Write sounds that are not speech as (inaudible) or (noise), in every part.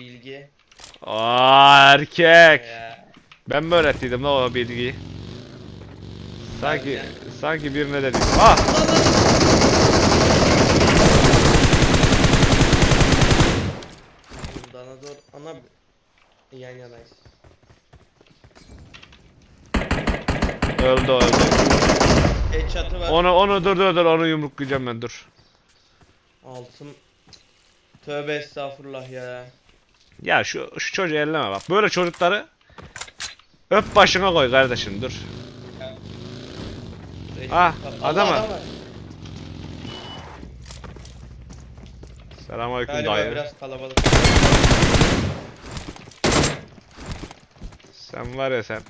bilgi. Aa erkek. Ya. Ben mi öğrettiydim la o bilgiyi? Sanki Bence. sanki birine dedim. Ah! Bana doğru ana yan yanayız. Öldü öldü. Headshot'ı var. Onu onu dur dur dur onu yumruklayacağım ben dur. Altın. Tövbe estağfurullah ya. Ya şu şu çocuğu elleme bak. Böyle çocukları öp başına koy kardeşim dur. Ah, Allah, adam var. var. Selamünaleyküm Galiba dayı. biraz kalabalık. Sen var ya sen.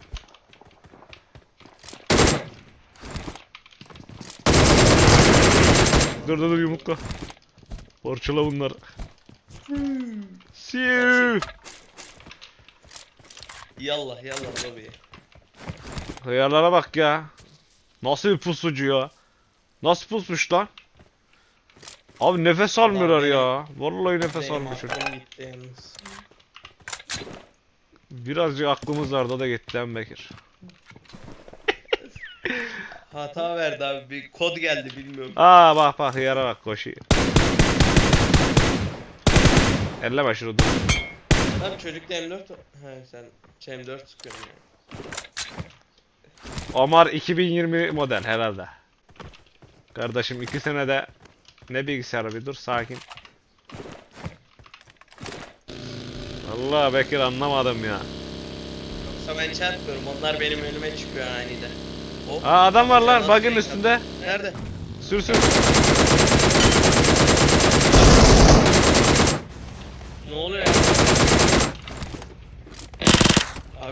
Dur dur dur yumrukla. Parçala bunları. Siu. Yallah yallah lobi. Hıyarlara bak ya. Nasıl bir pusucu ya. Nasıl pusmuş lan? Abi nefes almıyorlar benim- ya. Vallahi nefes yalnız. Birazcık aklımız vardı o da gitti lan Bekir. Hata verdi abi. Bir kod geldi bilmiyorum. Aa bak bak hıyara bak koşuyor. Elleme şunu dur. Abi çocukta M4 He sen M4 sıkıyorsun ya. Omar 2020 model herhalde. Kardeşim iki senede ne bilgisayarı bir dur sakin. Allah Bekir anlamadım ya. Yoksa ben çarpmıyorum. Onlar benim önüme çıkıyor aniden. Hop. Aa adam var lan bug'ın şey üstünde. Nerede? Sür sür. Ne oluyor ya?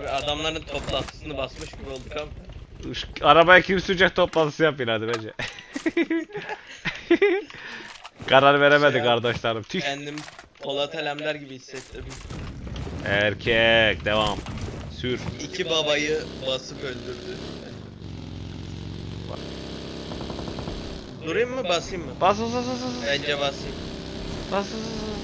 Abi adamların toplantısını basmış gibi olduk ama. Arabaya kim sürecek toplantısı yapın hadi bence. (laughs) Karar veremedi Şey- kardeşlerim. Tüh. Kendim Polat Alemdar gibi hissettim. Erkek devam. Sür. İki babayı basıp öldürdü. Durayım mı basayım mı? Bas bas bas bas bas. Bence basayım. Bas bas bas.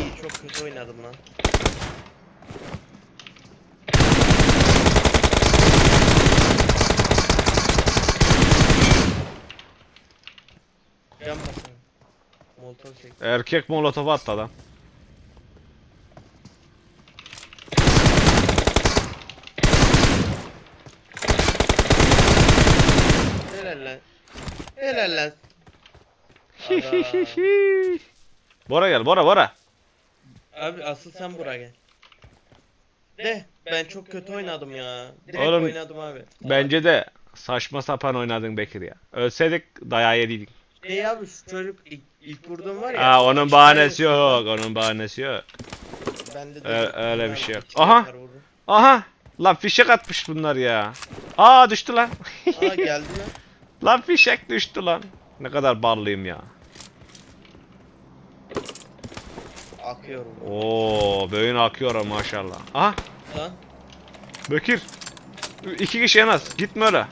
Ay çok kötü oynadım lan. Can basın. Molotov çek. Erkek molotof attı adam. Helal lan. Helal lan. (laughs) Bora gel Bora Bora. Abi asıl sen buraya gel. De ben çok kötü oynadım ya. Direkt Oğlum, oynadım abi. Bence de saçma sapan oynadın Bekir ya. Ölseydik dayağı yediydik. Ey abi şu çocuk ilk, ilk vurduğum var ya. Aa onun bahanesi yok. Onun bahanesi yok. Bende de Ö- öyle bir şey yok. Aha! Aha! Lan fişek atmış bunlar ya. Aa düştü lan. Aa geldi mi? (laughs) lan fişek düştü lan. Ne kadar barlıyım ya. Akıyorum. Oo, böğün akıyor maşallah. Aha, Lan. Bekir. İki kişi en az. Gitme öyle.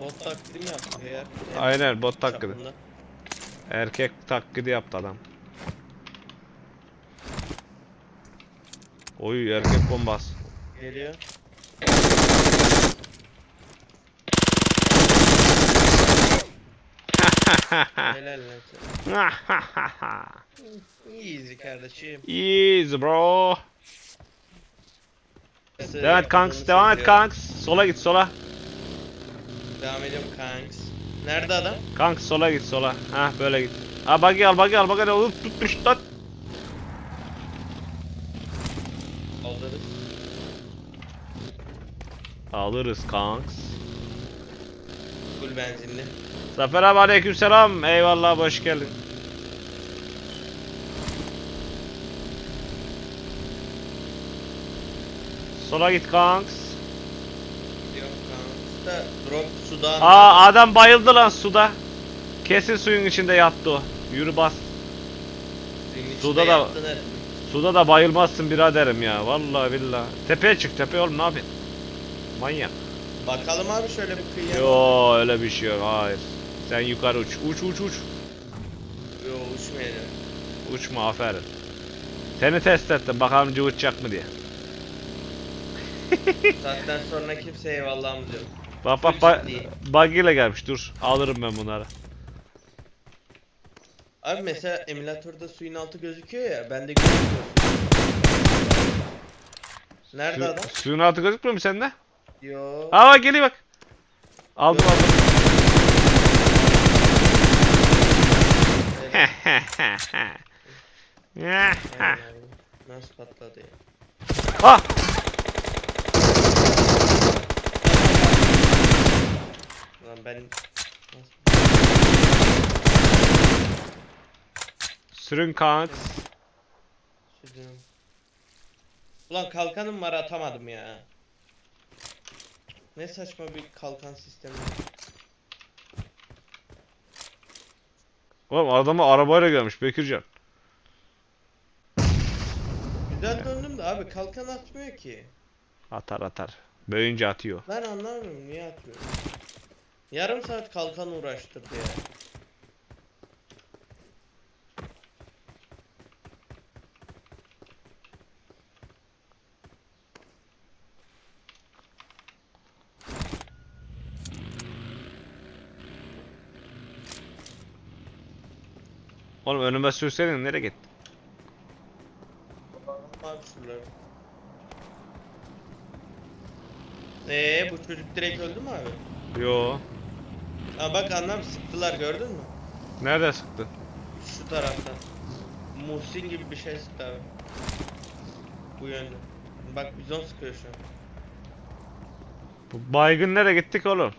Bot taklidi mi yaptı eğer? Aynen bot taklidi. Çapında. Erkek taklidi yaptı adam. Oy erkek bombas. Geliyor. (laughs) Helal sana. (laughs) Easy kardeşim. Easy bro. Devam et kanks, devam et kanks. Sola git sola. Devam ediyorum kanks. Nerede adam? Kanks sola git sola. Ha böyle git. Ha buggy al buggy al buggy al. Uf, tutmuş lan. Alırız. Alırız kanks. Full benzinli. Zafer abi aleykümselam. Eyvallah hoş geldin. Sola git kanks. Da drop sudan. Aa adam bayıldı lan suda. Kesin suyun içinde yattı o. Yürü bas. Suda da-. Suda da bayılmazsın biraderim ya. Vallahi billahi. Tepeye çık tepeye oğlum ne yapıyorsun? Manyak. Bakalım abi şöyle bir kıyıya. Yo öyle bir şey yok. Hayır. Sen yukarı uç. Uç uç uç. Yo uçmayacak. Uçma aferin. Seni test ettim bakalım cıvıtacak mı diye. Saatten sonra kimse eyvallah mı diyor. Bak bak ba buggy ile gelmiş dur. Alırım ben bunları. Abi mesela emülatörde suyun altı gözüküyor ya bende gözükmüyor. Nerede Su- adam? suyun altı gözükmüyor mu sende? Yo. Aa bak geliyor bak. Aldım Yok. aldım. (laughs) Nasıl patladı ya? ah! Lan ben Sürün kanks. çözüyorum? Ulan kalkanım var atamadım ya. Ne saçma bir kalkan sistemi. Oğlum adamı arabayla gelmiş Bekircan. Güzel döndüm de abi kalkan atmıyor ki. Atar atar. Böyünce atıyor. Ben anlamıyorum niye atmıyor. Yarım saat kalkan uğraştırdı ya. Oğlum önüme sürseydin nereye gittin? Abi. Eee bu çocuk direkt öldü mü abi? Yo. Ha bak anlam sıktılar gördün mü? Nerede sıktı? Şu taraftan. Muhsin gibi bir şey sıktı abi. Bu yönde. Bak bizon sıkıyor şu an. Bu baygın nereye gittik oğlum?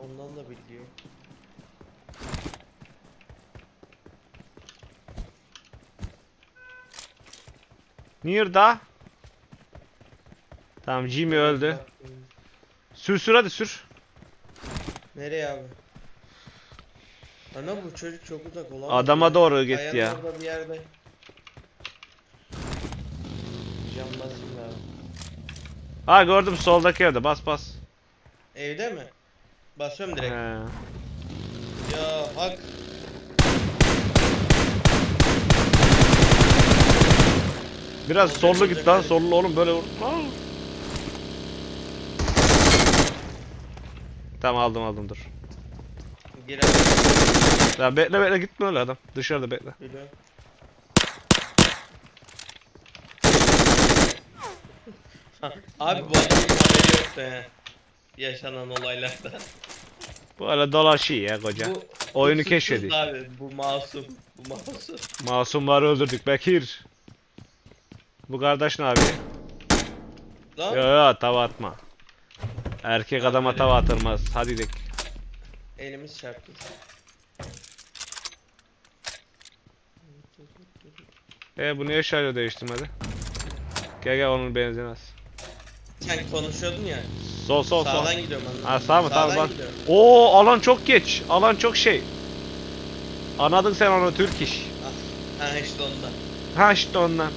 Ondan da bilgi yok. Nerede? Tamam Jimmy öldü. Sür sür hadi sür. Nereye abi? Ana bu çocuk çok uzak olamaz. Adama ya. doğru gitti Kayanın ya. orada bir yerde. Cam basayım abi. Ha gördüm soldaki evde bas bas. Evde mi? Basıyorum direkt. He. Ya hak. Biraz sollu git lan sollu oğlum böyle vur. Aa. Tamam aldım aldım dur. Girer. Ya bekle bekle gitme öyle adam. Dışarıda bekle. Abi bu adamın haberi yoktu he. Yaşanan olaylarda. Bu öyle dolaşıyor ya koca. Bu Oyunu bu suçsuz keşfediyor. Abi bu masum. Bu masum. Masumları öldürdük Bekir. Bu kardeş ne abi? Lan Yo yo tava atma. Erkek Abi adama öyle. tava atılmaz. Hadi gidelim. elimiz çarptı. E bu niye şarjı değiştirmedi? Gel gel onun benzin az. Sen konuşuyordun ya. Sol sol sol. Sağdan gidiyorum ben. Ha sağ mı? Tamam Sağdan bak. gidiyorum. Oo alan çok geç. Alan çok şey. Anladın sen onu Türk iş. Ah, Ha işte onda. Ha işte ondan.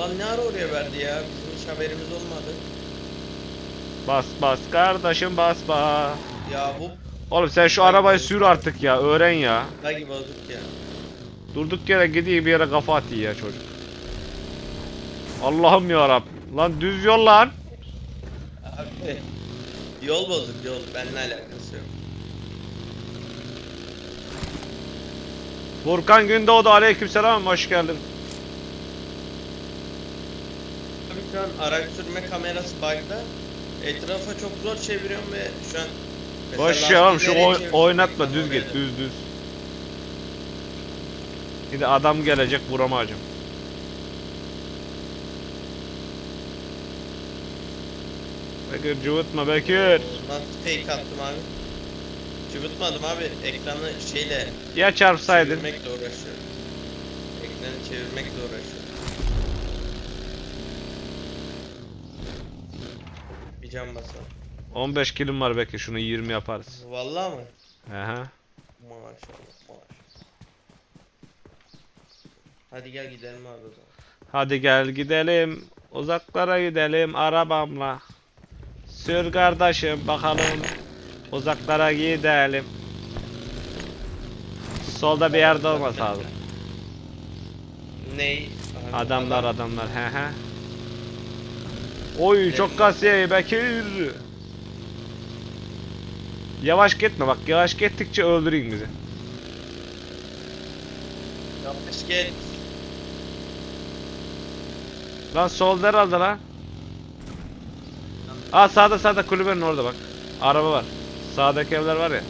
Alan ne ara oraya verdi ya? Bizim hiç haberimiz olmadı. Bas bas kardeşim bas bas. Ya bu Oğlum sen şu arabayı sür artık ya. Öğren ya. bagi bozuk ya. Durduk yere gidiyor bir yere kafa atıyor ya çocuk. Allah'ım ya Lan düz yol lan. Abi yol bozuk yol. Benimle alakası yok. Furkan Gündoğdu aleykümselam hoş geldin. Abi şu an araç sürme kamerası bug'da. Etrafa çok zor çeviriyorum ve şu an mesela Boş ya oğlum şu lastikleri oy- çevirmek oynatma düz git düz düz. Bir de adam gelecek vuramayacağım. Bekir cıvıtma Bekir. Nasıl fake attım abi? Cıvıtmadım abi. Ekranı şeyle Ya çarpsaydın. çevirmekle uğraşıyorum. Ekranı çevirmekle uğraşıyorum. Bir basalım. 15 kilim var Bekir şunu 20 yaparız. Vallahi mı? Aha. Maşallah maşallah. Hadi gel gidelim abi o zaman. Hadi gel gidelim. Uzaklara gidelim arabamla. Sür kardeşim bakalım. Uzaklara gidelim. Solda bir yerde olması lazım. Ney? Adamlar adam. adamlar he he. Oy çok kasiye Bekir. Yavaş gitme bak yavaş gittikçe öldüreyim bizi. Yanlış gel. Lan solda herhalde lan. Aa sağda sağda kulübenin orada bak. Araba var. Sağdaki evler var ya.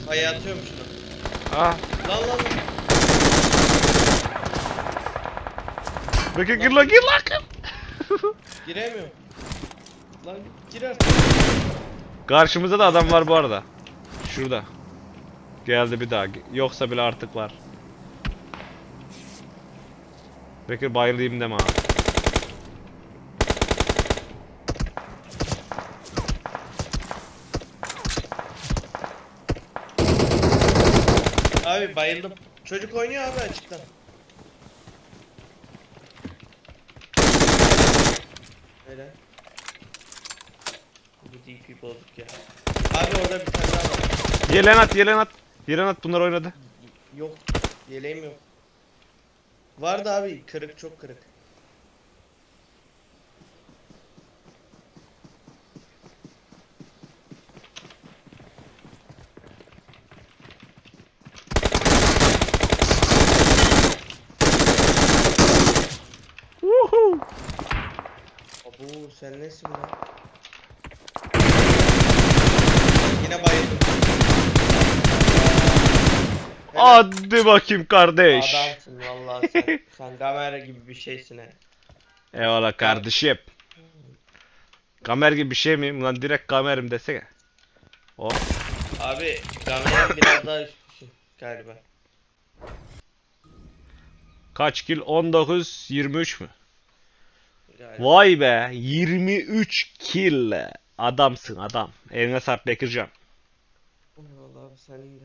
Kafaya atıyormuş lan. Ah. Lan lan lan. Bekir gir lan gir lan. (laughs) gir. Giremiyorum. Lan gir artık. Karşımızda da adam var bu arada. Şurada. Geldi bir daha. Yoksa bile artık var. Bekir bayılayım deme ha. Abi bayıldım. Çocuk oynuyor abi açıktan. Öyle. Bu DP bozuk ya. Abi orada bir tane daha var. Yelen at yelen at. Yelen at bunlar oynadı. Yok. Yeleğim yok. Vardı abi kırık çok kırık. Abu sen nesin lan? Yine bayıldım. Hadi bakayım kardeş. Adamsın vallahi sen. (laughs) sen kamera gibi bir şeysin he. Eyvallah kardeşim. Kamer gibi bir şey miyim? Lan direkt kamerim desene. Oh. Abi kamera biraz daha üstüsün galiba. Kaç kill? 19, 23 mü? Galiba. Vay be 23 kill. Adamsın adam. Eline sağlık Bekircan. Vallahi abi senin de.